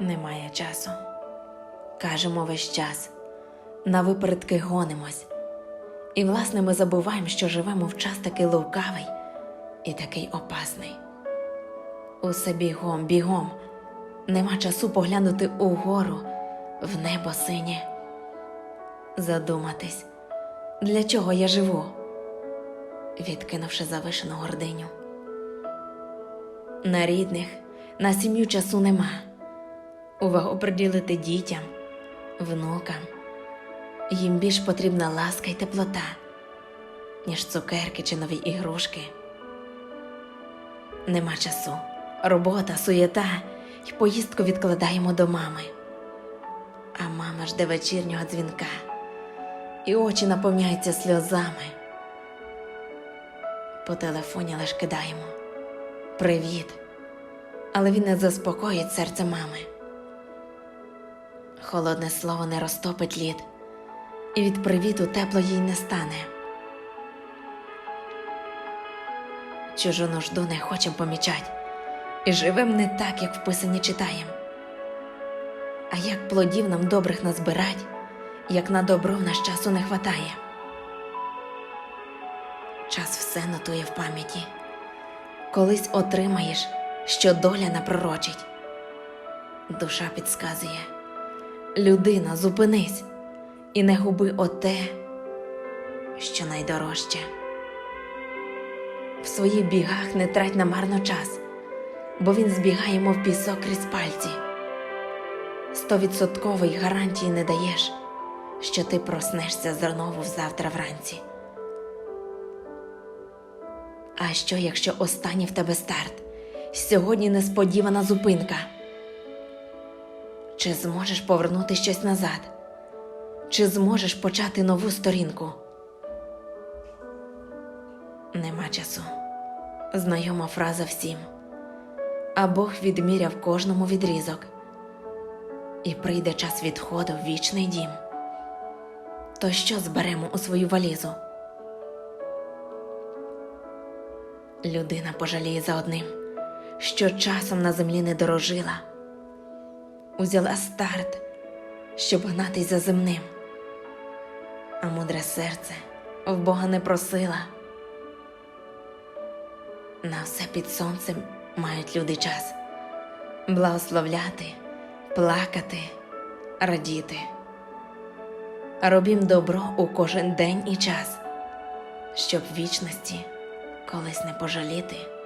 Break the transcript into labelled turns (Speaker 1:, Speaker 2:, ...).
Speaker 1: Немає часу. Кажемо весь час, на випередки гонимось. І, власне, ми забуваємо, що живемо в час такий лукавий і такий опасний. Усе бігом, бігом. Нема часу поглянути угору, в небо синє. Задуматись, для чого я живу, відкинувши завишену гординю. На рідних, на сім'ю часу нема. Увагу приділити дітям, внукам. Їм більш потрібна ласка й теплота, ніж цукерки чи нові ігрушки. Нема часу, робота, суєта, й поїздку відкладаємо до мами. А мама жде вечірнього дзвінка, і очі наповняються сльозами. По телефоні лиш кидаємо Привіт. Але він не заспокоїть серце мами. Холодне слово не розтопить лід, і від привіту тепло їй не стане. Чужу нужду не хочем помічать, і живем не так, як в писані читаєм. А як плодів нам добрих назбирать, як на добро в нас часу не хватає. Час все нотує в пам'яті. Колись отримаєш, що доля напророчить. Душа підсказує, людина, зупинись і не губи оте, що найдорожче. В своїх бігах не трать намарно час, бо він збігає, мов пісок крізь пальці. Стовідсоткової гарантії не даєш, що ти проснешся знову завтра вранці. А що, якщо останній в тебе старт? Сьогодні несподівана зупинка. Чи зможеш повернути щось назад? Чи зможеш почати нову сторінку? Нема часу. Знайома фраза всім. А Бог відміряв кожному відрізок. І прийде час відходу в вічний дім. То що зберемо у свою валізу? Людина пожаліє за одним, що часом на землі не дорожила, узяла старт, щоб гнатись за земним, а мудре серце в Бога не просила. На все під сонцем мають люди час благословляти, плакати, радіти. Робім добро у кожен день і час, щоб вічності колись не пожаліти.